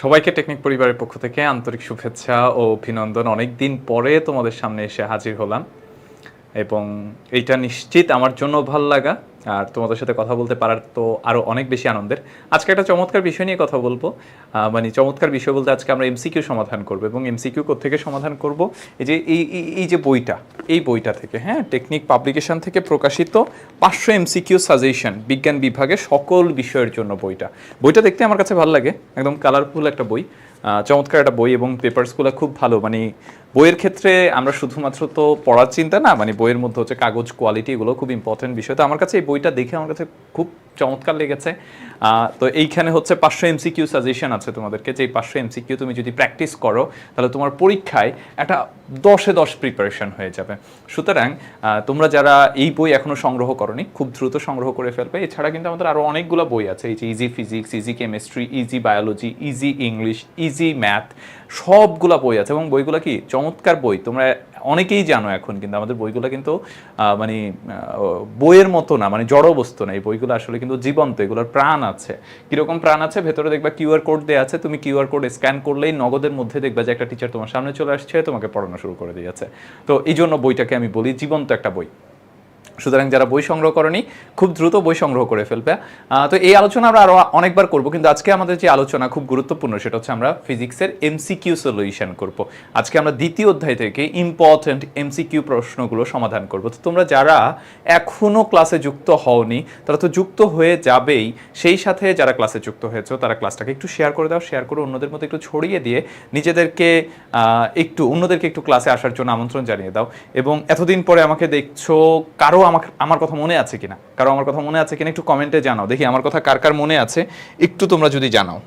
সবাইকে টেকনিক পরিবারের পক্ষ থেকে আন্তরিক শুভেচ্ছা ও অভিনন্দন। অনেক দিন পরে তোমাদের সামনে এসে হাজির হলাম এবং এইটা নিশ্চিত আমার জন্য ভালো লাগা। আর তোমাদের সাথে কথা বলতে পারার তো আরও অনেক বেশি আনন্দের। আজকে একটা চমৎকার বিষয় নিয়ে কথা বলব। মানে চমৎকার বিষয় বলতে আজকে আমরা এমসিকিউ সমাধান করব এবং এমসিকিউ থেকে সমাধান করব? এই যে এই, এই- যে বইটা, এই বইটা থেকে হ্যাঁ? টেকনিক পাবলিকেশন থেকে প্রকাশিত পাঁচশো এমসিকিউ সাজেশন বিজ্ঞান বিভাগে সকল বিষয়ের জন্য বইটা। বইটা দেখতে আমার কাছে ভালো লাগে, একদম কালারফুল একটা বই। চমৎকার একটা বই এবং পেপারসগুলো খুব ভালো। মানে বইয়ের ক্ষেত্রে আমরা শুধুমাত্র তো পড়ার চিন্তা না মানে বইয়ের মধ্যে হচ্ছে কাগজ কোয়ালিটি এগুলো খুব ইম্পর্টেন্ট বিষয়। তো আমার কাছে এই বইটা দেখে আমার কাছে খুব চমৎকার লেগেছে। তো এইখানে হচ্ছে পাঁচশো এমসিকিউ সাজেশন আছে তোমাদেরকে যে পাঁচশো এমসিকিউ তুমি যদি প্র্যাকটিস করো, তাহলে তোমার পরীক্ষায় একটা দশে দশ প্রিপারেশন হয়ে যাবে। সুতরাং তোমরা যারা এই বই এখনও সংগ্রহ করনি, খুব দ্রুত সংগ্রহ করে ফেলবে। এছাড়া কিন্তু আমাদের আরও অনেকগুলো বই আছে, এই যে easy physics easy chemistry easy biology easy English easy math সবগুলা বই আছে। এবং বইগুলো কি? চমৎকার বই। তোমরা অনেকেই জানো এখন কিন্তু আমাদের বইগুলো কিন্তু মানে বইয়ের মতো না মানে জড় বস্তু না। এই বইগুলো আসলে কিন্তু জীবন্ত, এগুলোর প্রাণ আছে। কীরকম প্রাণ আছে? ভেতরে দেখবা কিউআর কোড দেওয়া আছে। তুমি কিউআর কোড স্ক্যান করলেই নগদের মধ্যে দেখবা যে একটা টিচার তোমার সামনে চলে আসছে, তোমাকে পড়ানো শুরু করে দিয়েছে। তো এই জন্য বইটাকে আমি বলি জীবন্ত একটা বই। সুতরাং যারা বই সংগ্রহ করেনি, খুব দ্রুত বই সংগ্রহ করে ফেলবে। তো এই আলোচনা আমরা আরও অনেকবার করব, কিন্তু আজকে আমাদের যে আলোচনা খুব গুরুত্বপূর্ণ, সেটা হচ্ছে আমরা ফিজিক্সের এমসিকিউ সলিউশন করব। আজকে আমরা দ্বিতীয় অধ্যায় থেকে ইম্পর্ট্যান্ট এমসিকিউ প্রশ্নগুলো সমাধান করব। তো তোমরা যারা এখনও ক্লাসে যুক্ত হওনি, তারা তো যুক্ত হয়ে যাবেই। সেই সাথে যারা ক্লাসে যুক্ত হয়েছো, তারা ক্লাসটাকে একটু শেয়ার করে দাও শেয়ার করে অন্যদের মধ্যে একটু ছড়িয়ে দিয়ে নিজেদেরকে একটু অন্যদেরকে একটু ক্লাসে আসার জন্য আমন্ত্রণ জানিয়ে দাও। এবং এতদিন পরে আমাকে দেখছ, কারও আমাকে, আমার কথা মনে আছে কিনা? কারও আমার কথা মনে আছে কিনা একটু কমেন্টে জানাও। দেখি, আমার কথা কার কার মনে আছে? একটু তোমরা যদি জানাও।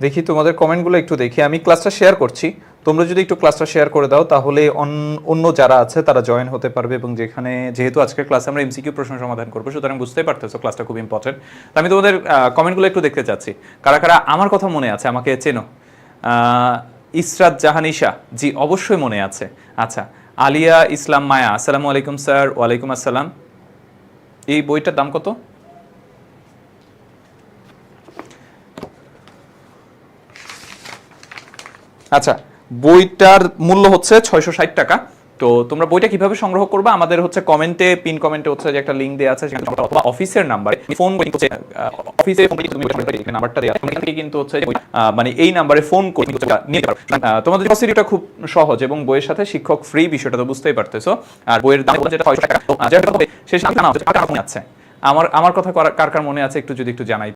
দেখি তোমাদের কমেন্টগুলো একটু দেখি। আমি ক্লাসটা শেয়ার করছি। তোমরা যদি একটু ক্লাসটা শেয়ার করে দাও, তাহলে অন- অন্য যারা আছে, তারা জয়েন হতে পারবে এবং যেখানে, যেহেতু আজকের ক্লাসে আমরা এমসিকিউ প্রশ্ন সমাধান করব, সুতরাং বুঝতেই পারতেছো ক্লাসটা খুব ইম্পর্টেন্ট আমি তোমাদের কমেন্টগুলো একটু দেখতে চাচ্ছি। কারা কারা আমার কথা মনে আছে, আমাকে চেনো? ইসরাত জাহানিশা। জি, অবশ্যই মনে আছে। আচ্ছা আলিয়া ইসলাম মায়া। আসসালামু আলাইকুম, স্যার। ওয়ালাইকুম আসসালাম। এই বইটার দাম কত? আচ্ছা বইটার মূল্য হচ্ছে ছয়শো ষাট টাকা। তো তোমরা বইটা কীভাবে সংগ্রহ করবে? আমাদের হচ্ছে কমেন্টে, পিন কমেন্টে হচ্ছে যে একটা লিঙ্ক দেওয়া আছে, সেখানে অথবা অফিসের নাম্বারে ফোন অফিসে নাম্বারটা দেওয়া আছে। কিন্তু হচ্ছে মানে এই নাম্বারে ফোন করে নিতে পারো। তোমাদের প্রসিডিউরটা খুব সহজ এবং বইয়ের সাথে শিক্ষক ফ্রি বিষয়টা তো বুঝতেই পারতেছো। আর বইয়ের দাম যেটা ছয়শো টাকা। সাথে আছে আমার আমার কথা কার কার মনে আছে? একটু যদি একটু জানাই।